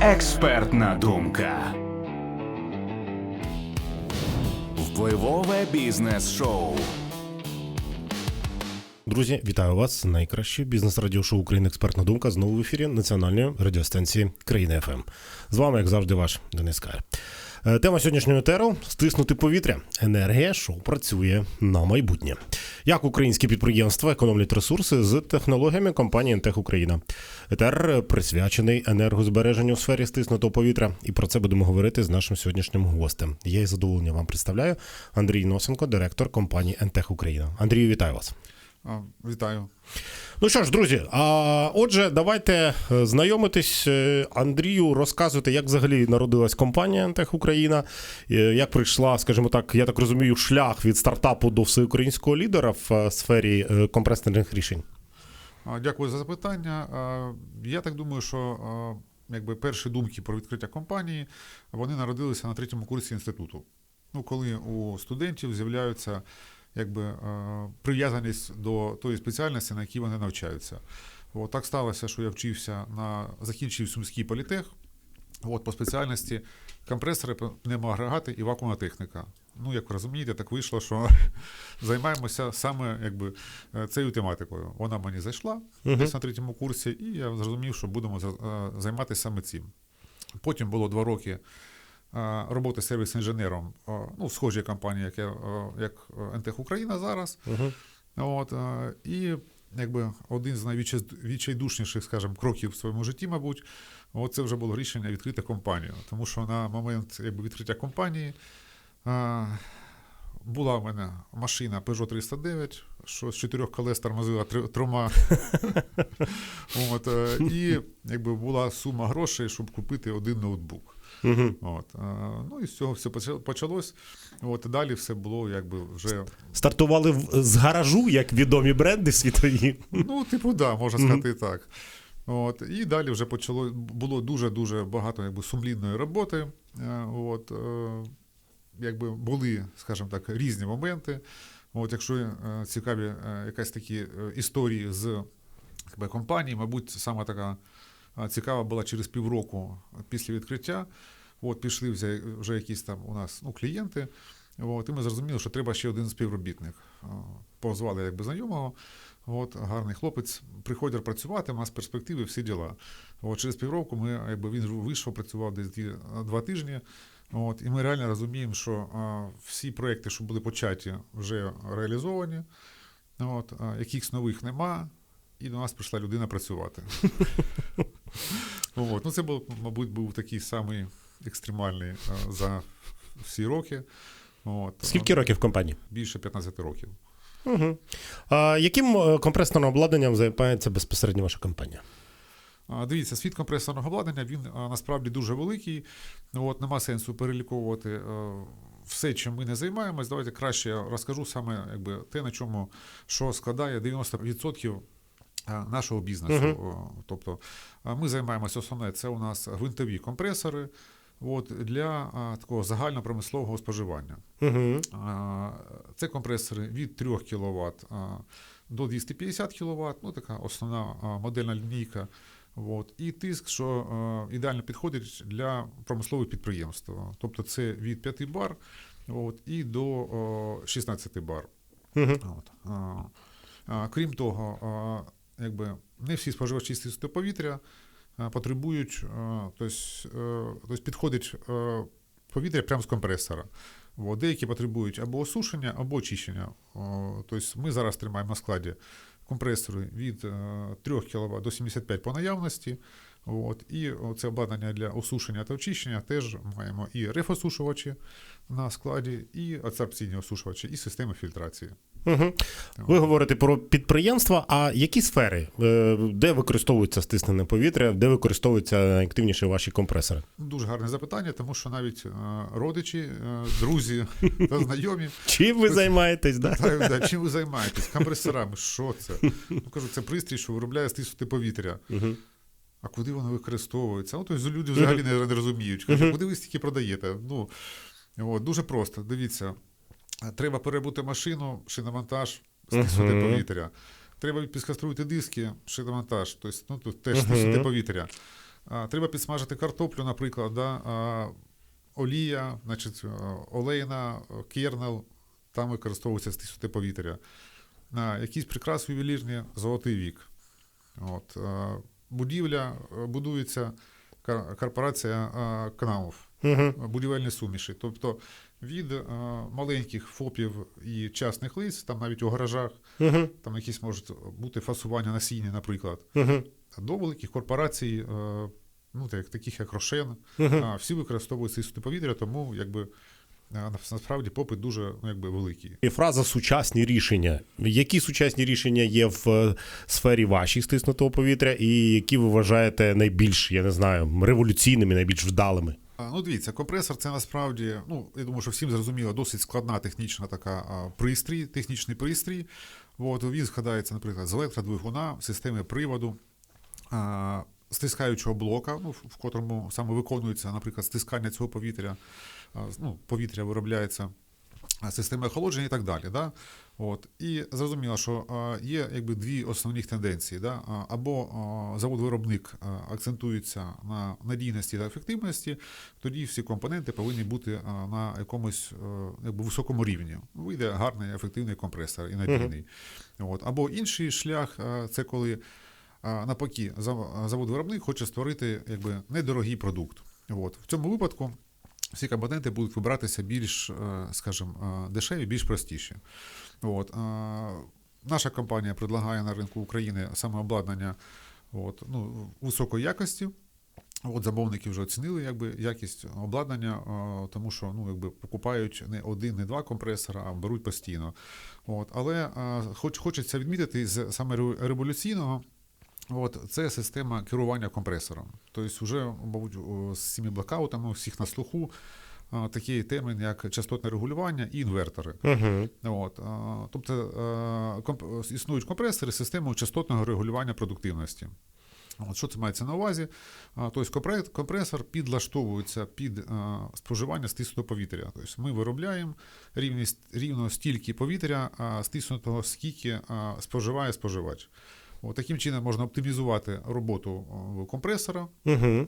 Експертна думка. Впливове бізнес-шоу. Друзі, вітаю вас. Найкраще бізнес радіошоу України Експертна думка знову в ефірі національної радіостанції країни ФМ. З вами, як завжди, ваш Денис Кар. Е, Тема сьогоднішнього етеру – стиснути повітря. Енергія, що працює на майбутнє. Як українські підприємства економлять ресурси з технологіями компанії «Ентех Україна. Етер присвячений енергозбереженню в сфері стиснутого повітря. І про це будемо говорити з нашим сьогоднішнім гостем. Я із задоволенням вам представляю Андрій Носенко, директор компанії «Ентех Україна. Андрію, вітаю вас. Вітаю. Ну що ж, друзі, а отже, давайте е, знайомитись. Е, Андрію, розказуйте, як взагалі народилась компанія «Антех Україна, е, як прийшла, скажімо так, я так розумію, шлях від стартапу до всеукраїнського лідера в сфері компресорних рішень. Дякую за запитання. Я так думаю, що якби перші думки про відкриття компанії вони народилися на третьому курсі інституту. Ну, коли у студентів з'являються якби прив'язаність до тої спеціальності, на якій вони навчаються. От так сталося, що я вчився на закінчив Сумський політех. От по спеціальності компресори, пневмоагрегати і вакуумна техніка. Ну, як ви розумієте, так вийшло, що займаємося саме якби е, цією тематикою. Вона мені зайшла десь на третьому курсі, і я зрозумів, що будемо е, займатися саме цим. Потім було два роки е, роботи сервіс-інженером е, ну, в схожій компанії, як, я, е, як е, НТХ Україна зараз. От, е, і якби один з найвідчайдушніших, скажімо, кроків в своєму житті, мабуть, от це вже було рішення відкрити компанію. Тому що на момент якби, відкриття компанії е, була в мене машина Peugeot 309, що з чотирьох колес тормозила трьома. От, е, і якби була сума грошей, щоб купити один ноутбук. От, е, ну і з цього все почалось. От, далі все було якби вже Стартували з гаражу, як відомі бренди світові. Ну, типу, да, можна сказати так. От, і далі вже почало було дуже-дуже багато якби, сумлінної роботи. Е, От, е, якби були, скажімо так, різні моменти. От, якщо е, цікаві е, якась такі е, історії з компанії, мабуть, саме така цікава була через півроку після відкриття. От, пішли вже, якісь там у нас ну, клієнти. От, і ми зрозуміли, що треба ще один співробітник. Позвали якби знайомого. От, гарний хлопець, приходить працювати, має перспективи, всі діла. От, через півроку ми, якби він вийшов, працював десь два тижні. От, і ми реально розуміємо, що е, всі проекти, що були початі, вже реалізовані. От, е, якихось нових нема, і до нас прийшла людина працювати. От, ну, це був, мабуть, був такий самий екстремальний е, за всі роки. От, Скільки років в компанії? Більше 15 років. Угу. А яким е, компресорним обладнанням займається безпосередньо ваша компанія? Дивіться, світ компресорного обладнання він насправді дуже великий. От, нема сенсу переліковувати е, все, чим ми не займаємось. Давайте краще я розкажу саме якби, те, на чому що складає 90% нашого бізнесу. О, Тобто ми займаємося основне, це у нас гвинтові компресори. От, для а, такого загальнопромислового споживання. Угу. А, Це компресори від 3 кВт до 250 кВт, ну така основна а, модельна лінійка. От. І тиск, що а, ідеально підходить для промислових підприємств. Тобто це від 5 бар от, і до о, 16 бар. Угу. От. А, а, Крім того, а, якби не всі споживачі чистого повітря а, потребують, тобто, е, підходить е, повітря прямо з компресора. Деякі потребують або осушення, або очищення. Тобто ми зараз тримаємо на складі компресори від е, 3 кВт до 75 по наявності. От, і це обладнання для осушення та очищення теж маємо і рефосушувачі на складі, і адсорбційні осушувачі, і системи фільтрації. Угу. Ви говорите про підприємства, а які сфери, Е, де використовується стиснене повітря, де використовуються найактивніше ваші компресори? Дуже гарне запитання, тому що навіть е, родичі, е, друзі та знайомі Чим ви займаєтесь? Да? питають, да, чим ви займаєтесь? Компресорами, що це? Ну кажу, це пристрій, що виробляє стиснуте повітря. Угу. А куди воно використовується? Ну, тобто люди взагалі не, не розуміють. Кажуть, куди ви стільки продаєте? Ну, от, дуже просто. Дивіться, треба перебути машину, шиномонтаж, стиснути Мгм. повітря. Треба підконструювати диски, шиномонтаж, тобто, ну, тут теж Мгм. стиснути повітря. а, треба підсмажити картоплю, наприклад, да, а, олія, значить, е, олейна, е, кернел, там використовується стиснуте повітря. А, якісь прикраси ювелірні, золотий вік. От, е, будівля будується кор- корпорація е, КНАУФ, Угу. будівельні суміші. Тобто від е, маленьких ФОПів і частних лиць, там навіть у гаражах, Угу. там якісь можуть бути фасування насіння, наприклад, Угу. до великих корпорацій, е, ну, так, таких як Рошен, Угу. а, всі використовують чисте повітря, тому якби, е, насправді попит дуже ну, якби, великий. І фраза сучасні рішення. Які сучасні рішення є в е, сфері вашій стиснутого повітря, і які ви вважаєте найбільш, я не знаю, революційними, найбільш вдалими? Ну, дивіться, компресор це насправді, ну, я думаю, що всім зрозуміло, досить складна технічна така пристрій, технічний пристрій. От, він складається, наприклад, з електродвигуна, системи приводу, а, стискаючого блока, ну, в котрому саме виконується, наприклад, стискання цього повітря, а, ну, повітря виробляється, системи охолодження і так далі. Да? От. І зрозуміло, що є якби дві основні тенденції. Да? Або завод-виробник акцентується на надійності та ефективності, тоді всі компоненти повинні бути на якомусь е, якби, високому рівні. Вийде гарний ефективний компресор і надійний. От. Або інший шлях це коли а, навпаки завод-виробник хоче створити якби, недорогий продукт. От. В цьому випадку всі компоненти будуть вибиратися більш, е, скажімо, е, дешеві, більш простіші. От. е, Наша компанія предлагає на ринку України саме обладнання от, ну, високої якості. От замовники вже оцінили якби, якість обладнання, тому що ну, якби, покупають не один, не два компресора, а беруть постійно. От, але хоч, хочеться відмітити з саме революційного. От, це система керування компресором. Тобто, вже, мабуть, з цими блокаутами у всіх на слуху такі теми, як частотне регулювання і інвертори. Угу. От, тобто комп- існують компресори з системою частотного регулювання продуктивності. От, що це мається на увазі? Тобто компресор підлаштовується під споживання стиснутого повітря. Тобто ми виробляємо рівно стільки повітря стиснутого, скільки споживає споживач. От, таким чином можна оптимізувати роботу компресора Угу.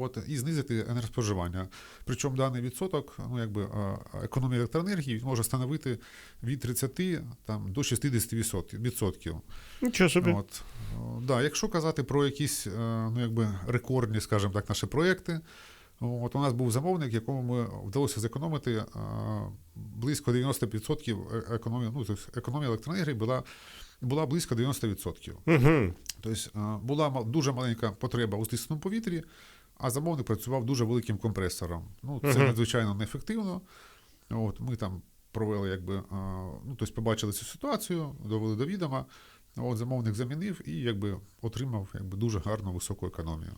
от, і знизити енергоспоживання. Причому даний відсоток, ну, якби, а, економії електроенергії може становити від 30 там, до 60%. відсотків. Нічого собі. От, да, якщо казати про якісь е, ну, якби, рекордні, скажімо так, наші проекти, от, у нас був замовник, якому ми вдалося зекономити е, близько 90% е- економії, ну, тобто економія електроенергії була, була близько 90%. Угу. Тобто е, була дуже маленька потреба у стисненому повітрі, а замовник працював дуже великим компресором. Ну, це Мгм. надзвичайно неефективно. От, ми там провели, якби, е, ну, тобто побачили цю ситуацію, довели до відома. От, замовник замінив і якби, отримав якби, дуже гарну високу економію.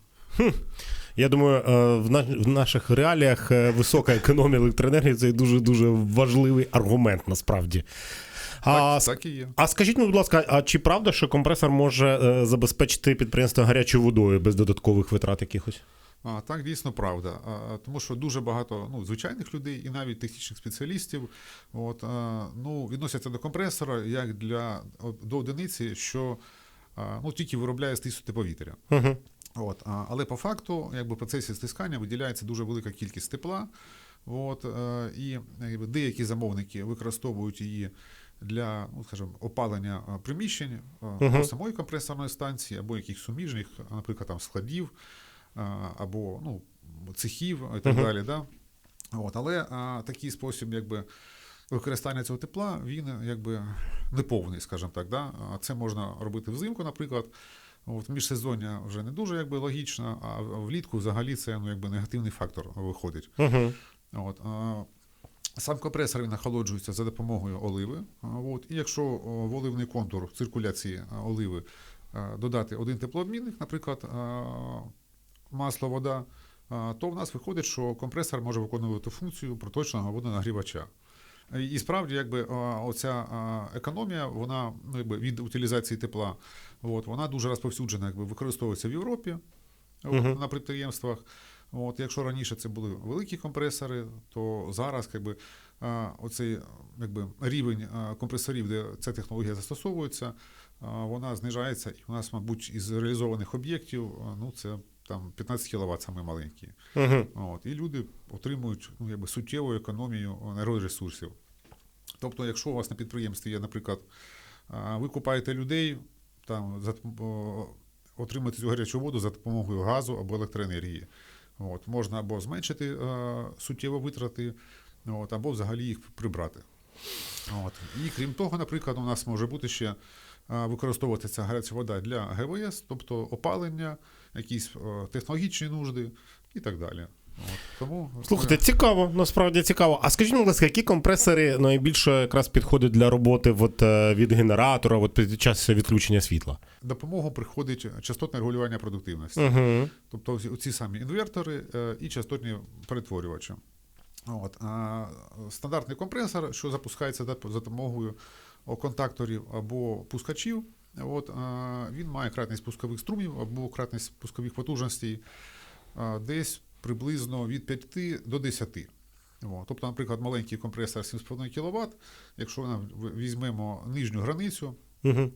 Я думаю, е, в, наших реаліях висока економія електроенергії це дуже дуже важливий аргумент насправді. А, Так, так і є. а скажіть, мені, будь ласка, а чи правда, що компресор може е, забезпечити підприємство гарячою водою без додаткових витрат якихось? А, так, дійсно правда. А, тому що дуже багато ну, звичайних людей і навіть технічних спеціалістів от, а, ну, відносяться до компресора як для, до одиниці, що а, ну, тільки виробляє стиснуте повітря. Угу. От, а, але по факту, якби в процесі стискання виділяється дуже велика кількість тепла. От, е, і якби, деякі замовники використовують її для, ну, скажімо, опалення е, приміщень е, або самої компресорної станції, або якихось суміжних, наприклад, там складів, е, або ну, цехів і так Мгм. далі. Да? От, але а, такий спосіб, якби. Використання цього тепла він якби неповний, скажімо так. Да? А Це можна робити взимку, наприклад. От, міжсезоння вже не дуже якби, логічно, а влітку взагалі це ну, якби, негативний фактор виходить. Угу. От, а, сам компресор він охолоджується за допомогою оливи. От, і якщо в оливний контур циркуляції оливи додати один теплообмінник, наприклад, масло, вода, то в нас виходить, що компресор може виконувати функцію проточного водонагрівача. І справді, якби оця економія, вона ну, якби, від утилізації тепла, от, вона дуже розповсюджена, якби використовується в Європі Мгм. на підприємствах. От, якщо раніше це були великі компресори, то зараз якби, оцей якби, рівень компресорів, де ця технологія застосовується, вона знижається, і у нас, мабуть, із реалізованих об'єктів, ну це там 15 кВт саме маленькі. Угу. От, і люди отримують ну, якби, суттєву економію енергоресурсів. Тобто, якщо у вас на підприємстві є, наприклад, ви купаєте людей, там, за, отримати цю гарячу воду за допомогою газу або електроенергії. От, можна або зменшити е, суттєво витрати, от, або взагалі їх прибрати. От. І крім того, наприклад, у нас може бути ще е, використовуватися гаряча вода для ГВС, тобто опалення, якісь е, технологічні нужди і так далі. От. Тому Слухайте, цікаво, насправді цікаво. А скажіть, будь ласка, які компресори найбільше якраз підходять для роботи от, е, від генератора от, під час відключення світла? допомогу приходить частотне регулювання продуктивності. Угу. Тобто ці- самі інвертори е, і частотні перетворювачі. От. А стандартний компресор, що запускається за за допомогою контакторів або пускачів, от, він має кратність пускових струмів або кратність пускових потужностей десь приблизно від 5 до 10. От. Тобто, наприклад, маленький компресор 7,5 кВт, якщо в- візьмемо нижню границю, Угу.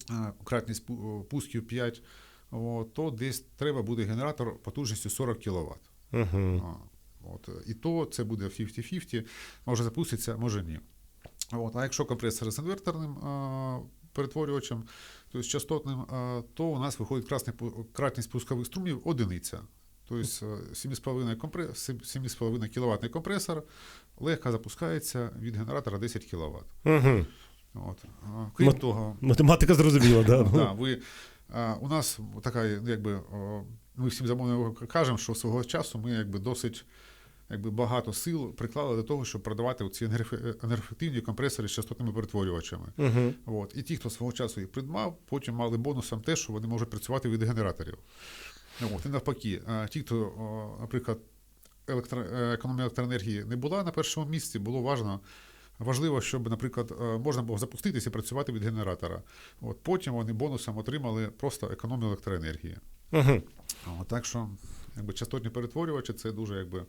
кратність пусків 5, от, то десь треба буде генератор потужністю 40 кВт. Угу. От, і то це буде 50-50, може запуститься, може ні. От, а якщо компресор з інверторним а, перетворювачем, тобто з частотним, а, то у нас виходить красний, кратність пускових струмів одиниця. Тобто е, 7,5 компре- 7,5 кВт компресор легко запускається від генератора 10 кВт. Угу. От. Крім Мат- того, Математика зрозуміла, да. Да, ви, а, у нас така, якби, ми всім замовникам кажемо, що свого часу ми якби, досить якби, багато сил приклали до того, щоб продавати ці енергоефе- енергоефективні компресори з частотними перетворювачами. Угу. От. І ті, хто свого часу їх придбав, потім мали бонусом те, що вони можуть працювати від генераторів. От. І навпаки, ті, хто, наприклад, електро... е, економія електроенергії не була на першому місці, було важливо. Важливо, щоб, наприклад, е, можна було запуститися і працювати від генератора. От потім вони бонусом отримали просто економію електроенергії. Угу. От, так що, якби частотні перетворювачі це дуже якби.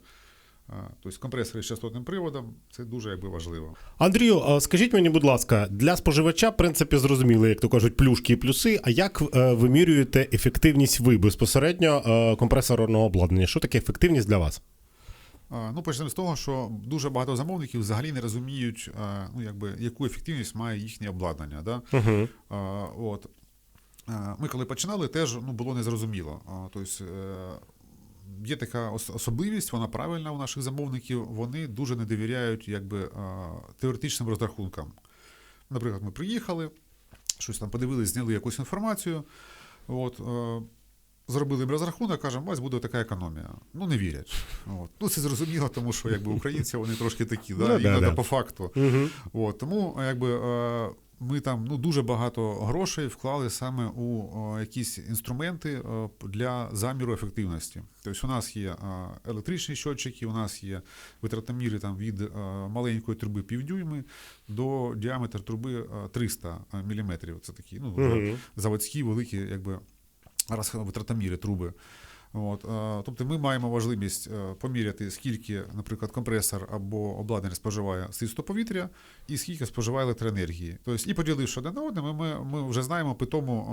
Е, Тобто компресори з частотним приводом це дуже якби важливо. Андрію, скажіть мені, будь ласка, для споживача, в принципі, зрозуміло, як то кажуть, плюшки і плюси. А як е, вимірюєте ефективність ви безпосередньо е, компресорного обладнання? Що таке ефективність для вас? Ну, почнемо з того, що дуже багато замовників взагалі не розуміють, ну, якби, яку ефективність має їхнє обладнання. Да? А, от. Ми коли починали, теж ну, було незрозуміло. Тобто, е, є така особливість, вона правильна у наших замовників, вони дуже не довіряють якби, теоретичним розрахункам. Наприклад, ми приїхали, щось там подивились, зняли якусь інформацію. От, Зробили їм розрахунок, кажемо, у вас буде така економія. Ну, не вірять. От. Ну, це зрозуміло, тому що якби українці вони трошки такі, да, Ну, да, іноді да. по факту. Угу. От, тому якби, ми там ну, дуже багато грошей вклали саме у е, якісь інструменти е, для заміру ефективності. Тобто у нас є е, електричні щотчики, у нас є витратоміри там, від е, маленької труби півдюйми до діаметра труби е, 300 мм. Це такі ну, вже заводські великі якби, витратоміри труби. От, е, тобто ми маємо можливість е, поміряти, скільки, наприклад, компресор або обладнання споживає стиску повітря і скільки споживає електроенергії. Тобто, і поділивши один на одне, ми, ми, ми вже знаємо питому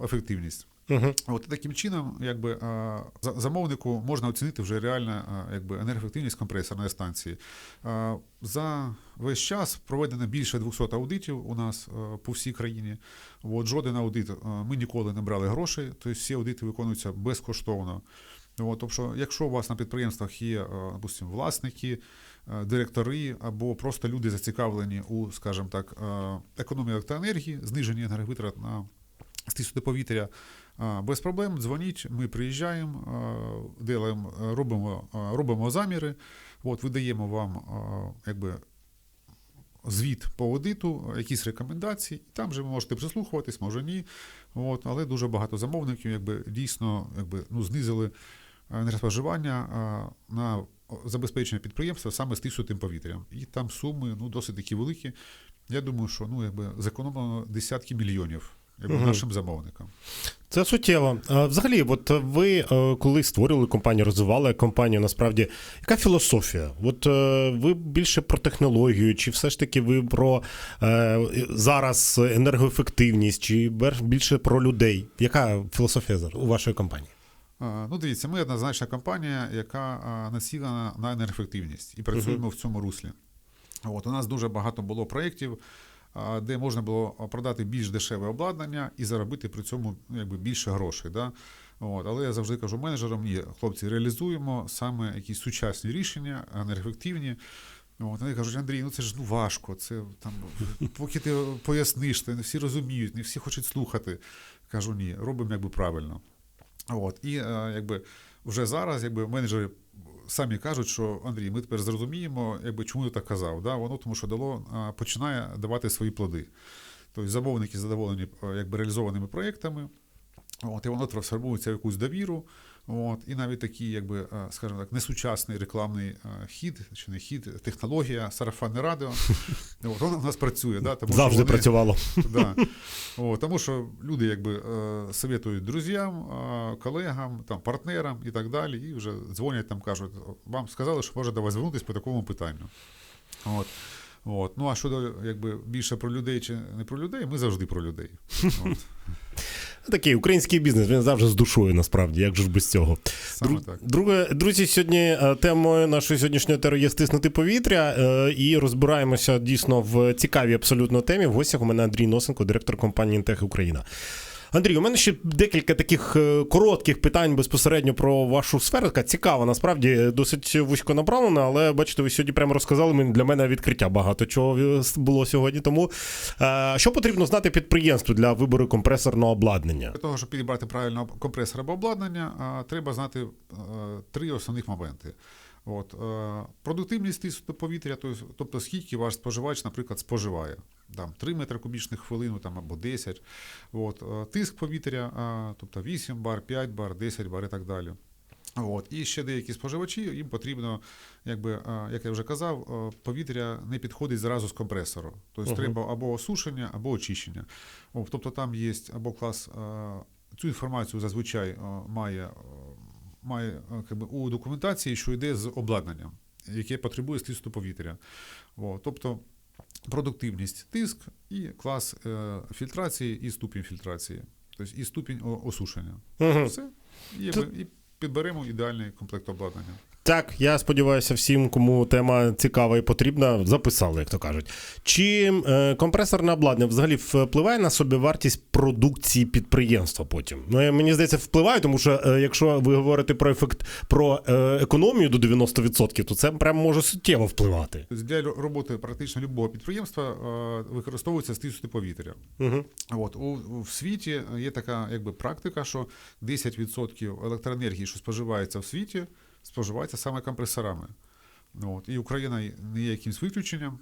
е, ефективність. Угу. От таким чином, якби замовнику можна оцінити вже реально якби енергоефективність компресорної станції. За весь час проведено більше 200 аудитів у нас по всій країні. От жоден аудит ми ніколи не брали грошей, тобто всі аудити виконуються безкоштовно. От, тобто, якщо у вас на підприємствах є, допустим, власники, директори або просто люди зацікавлені у, скажімо так, економії електроенергії, зниженні енерговитрат на стиску повітря, а, Без проблем дзвоніть, ми приїжджаємо, делаємо, робимо, робимо заміри, от, видаємо вам якби, звіт по аудиту, якісь рекомендації. Там вже ви можете прислухуватись, може ні. От, але дуже багато замовників якби, дійсно якби, ну, знизили енергоспоживання а, на забезпечення підприємства саме з стиснутим повітрям. І там суми ну, досить такі великі. Я думаю, що ну, якби, зекономлено десятки мільйонів якби, нашим замовникам. Це суттєво. Взагалі, от ви е, коли створювали компанію, розвивали компанію, насправді, яка філософія? От е, ви більше про технологію, чи все ж таки ви про е, зараз енергоефективність, чи більше про людей? Яка філософія зараз у вашої компанії? Ну, дивіться, ми однозначна компанія, яка націлена на енергоефективність і працюємо в цьому руслі. От, у нас дуже багато було проєктів, де можна було продати більш дешеве обладнання і заробити при цьому ну, якби, більше грошей. Да? От, але я завжди кажу менеджерам: ні, хлопці, реалізуємо саме якісь сучасні рішення, енергоефективні. От, вони кажуть, Андрій, ну це ж ну, важко. Це там, поки ти поясниш, то не всі розуміють, не всі хочуть слухати. Кажу, ні, робимо якби правильно. От, і е, якби вже зараз якби, менеджери самі кажуть, що Андрій, ми тепер зрозуміємо, якби, чому я так казав. Да? Воно тому що дало, починає давати свої плоди. Тобто замовники задоволені якби, реалізованими проєктами, от, і воно трансформується в якусь довіру. От, і навіть такий, якби, е, скажімо так, несучасний рекламний е, хід, чи не хід, технологія, сарафанне радіо. От, воно в нас працює. Да? Тому що Завжди вони- працювало. Да. О, тому що люди якби е, советують друзям, колегам, там, партнерам і так далі, і вже дзвонять там, кажуть, вам сказали, що може до вас звернутися по такому питанню. От. От. Ну а щодо якби, більше про людей чи не про людей, ми завжди про людей. От. Такий український бізнес, він завжди з душою, насправді, як же ж без цього. Саме Дру- так. Друге, друзі, сьогодні е, темою нашої сьогоднішньої тери є стиснути повітря. е, І розбираємося дійсно в цікавій абсолютно темі. В гостях у мене Андрій Носенко, директор компанії Інтех Україна. Андрій, у мене ще декілька таких е, коротких питань безпосередньо про вашу сферу. Така цікава, насправді досить вузько направлена, але бачите, ви сьогодні прямо розказали мені для мене відкриття багато чого було сьогодні. Тому е, що потрібно знати підприємству для вибору компресорного обладнання? Для того, щоб підібрати правильно компресор або обладнання, треба знати е, три основних моменти. От, е, продуктивність тиску повітря, тобто, скільки ваш споживач, наприклад, споживає. Там 3 метри кубічних хвилину там, або 10. От, е, тиск повітря, а, тобто 8 бар, 5 бар, 10 бар і так далі. От. І ще деякі споживачі, їм потрібно, якби, е, як я вже казав, е, повітря не підходить зразу з компресору. Тобто Мгм. треба або осушення, або очищення. Тобто там є або клас, е, цю інформацію зазвичай е, має, е, має е, якби, у документації, що йде з обладнанням, яке потребує стиску повітря. О, тобто продуктивність, тиск і клас е, фільтрації і ступінь фільтрації, тобто і ступінь осушення. Угу. Все. І, і підберемо ідеальний комплект обладнання. Так, я сподіваюся, всім, кому тема цікава і потрібна, записали, як то кажуть. Чи е, компресорне обладнання взагалі впливає на собівартість продукції підприємства потім? Ну, мені здається, впливає, тому що е, якщо ви говорите про ефект про е, економію до 90%, то це прямо може суттєво впливати. Тобто для роботи практично любого підприємства е, використовується стиск повітря. Угу. От у, в світі є така якби практика, що 10% електроенергії, що споживається в світі, споживається саме компресорами. От, і Україна не є якимсь виключенням.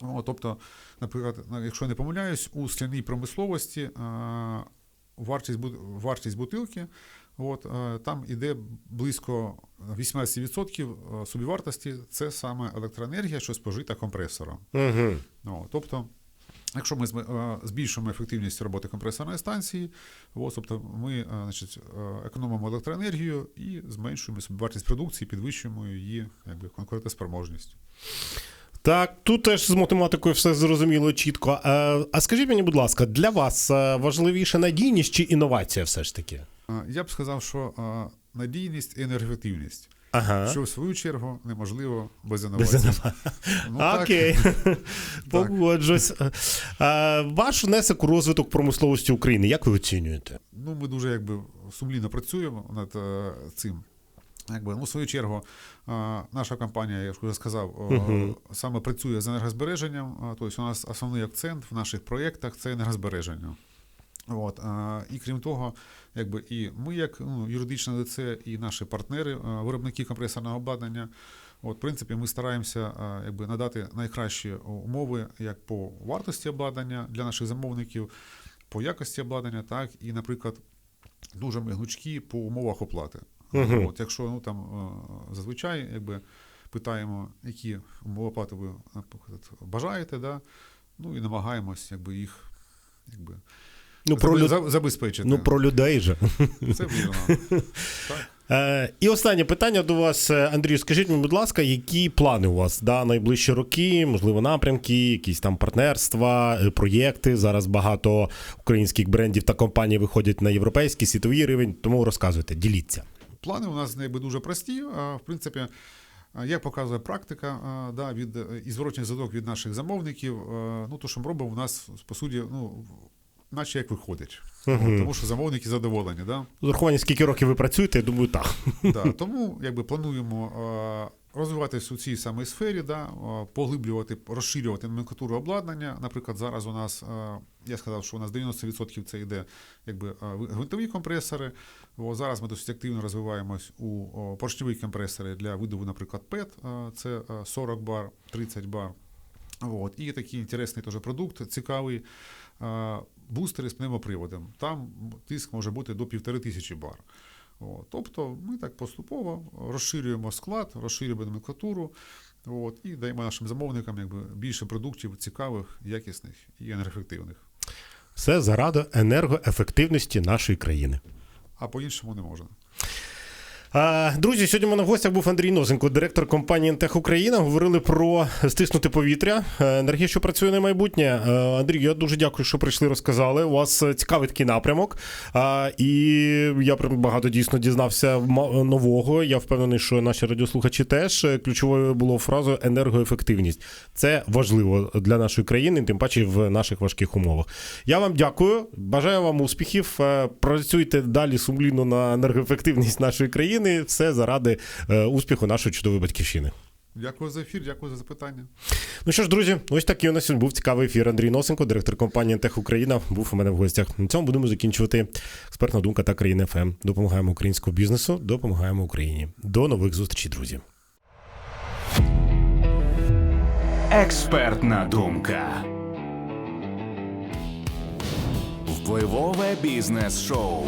От, тобто, наприклад, якщо я не помиляюсь, у скляній промисловості е, вартість, вартість бутилки, от, е, там іде близько 18% е, собівартості, це саме електроенергія, що спожита компресором. Угу. Ну, тобто, якщо ми е, збільшуємо ефективність роботи компресорної станції, тобто ми е, значить, е, економимо електроенергію і зменшуємо собівартість продукції, підвищуємо її якби, конкурентоспроможність. Так, тут теж з математикою все зрозуміло чітко. А, а скажіть мені, будь ласка, для вас важливіше надійність чи інновація все ж таки? Я б сказав, що надійність і енергоефективність, Ага. що в свою чергу неможливо без інновацій. іннова- Ну, так. Окей, погоджусь. А, Ваш внесок у розвиток промисловості України, як ви оцінюєте? Ну, ми дуже якби сумлінно працюємо над е, цим. Якби, ну, в свою чергу, е, наша компанія, я вже сказав, Мгм. саме працює з енергозбереженням. Тобто у нас основний акцент в наших проєктах це енергозбереження. От, і крім того, якби і ми, як ну, юридичне лице, і наші партнери, виробники компресорного обладнання, от, в принципі, ми стараємося якби, надати найкращі умови як по вартості обладнання для наших замовників, по якості обладнання, так і, наприклад, дуже ми гнучкі по умовах оплати. Мгм. От, якщо ну, там, зазвичай якби, питаємо, які умови оплати ви наприклад, бажаєте, да? ну і намагаємось якби, їх якби, Ну, про, люд... забезпечити. ну, про людей же. Це вірно. так. Е, і останнє питання до вас, е, Андрію. Скажіть мені, будь ласка, які плани у вас да, найближчі роки, можливо, напрямки, якісь там партнерства, е, проєкти. Зараз багато українських брендів та компаній виходять на європейський світовий рівень. Тому розказуйте, діліться. Плани у нас якби дуже прості. В принципі, як показує практика, да, від і зворотній зв'язок від наших замовників, ну то, що ми робимо, у нас по суті, ну, наче як виходить. От, Тому що замовники задоволені. Да? З урахуванням, скільки років ви працюєте, я думаю, так. Да, тому якби плануємо розвиватися у цій самій сфері, да, поглиблювати, розширювати номенклатуру обладнання. Наприклад, зараз у нас я сказав, що у нас 90% це йде якби гвинтові компресори. О, зараз ми досить активно розвиваємось у поршневі компресори для видобу, наприклад, ПЕТ, е, це е, 40 бар, 30 бар. От. І такий інтересний теж продукт, цікавий. Бустери з пневмоприводом. Там тиск може бути до півтори тисячі бар. От. Тобто ми так поступово розширюємо склад, розширюємо номенклатуру от, і даємо нашим замовникам якби, більше продуктів цікавих, якісних і енергоефективних. Все заради енергоефективності нашої країни. А по-іншому не можна. Друзі, сьогодні у мене в гостях був Андрій Нозенко, директор компанії «Інтех Україна. Говорили про стиснути повітря, е, енергія, що працює на майбутнє. Е, Андрій, я дуже дякую, що прийшли, розказали. У вас цікавий такий напрямок. І я прям багато дійсно дізнався нового. Я впевнений, що наші радіослухачі теж Е, ключовою було фразою енергоефективність. Це важливо для нашої країни, тим паче в наших важких умовах. Я вам дякую, бажаю вам успіхів. Працюйте далі сумлінно на енергоефективність нашої країни. Все заради е, успіху нашої чудової батьківщини. Дякую за ефір, дякую за запитання. Ну що ж, друзі, ось такий у нас сьогодні був цікавий ефір. Андрій Носенко, директор компанії Тех Україна, був у мене в гостях. На цьому будемо закінчувати експертна думка та країна ФМ. Допомагаємо українському бізнесу, допомагаємо Україні. До нових зустрічей, друзі. Експертна думка. Впливове бізнес-шоу.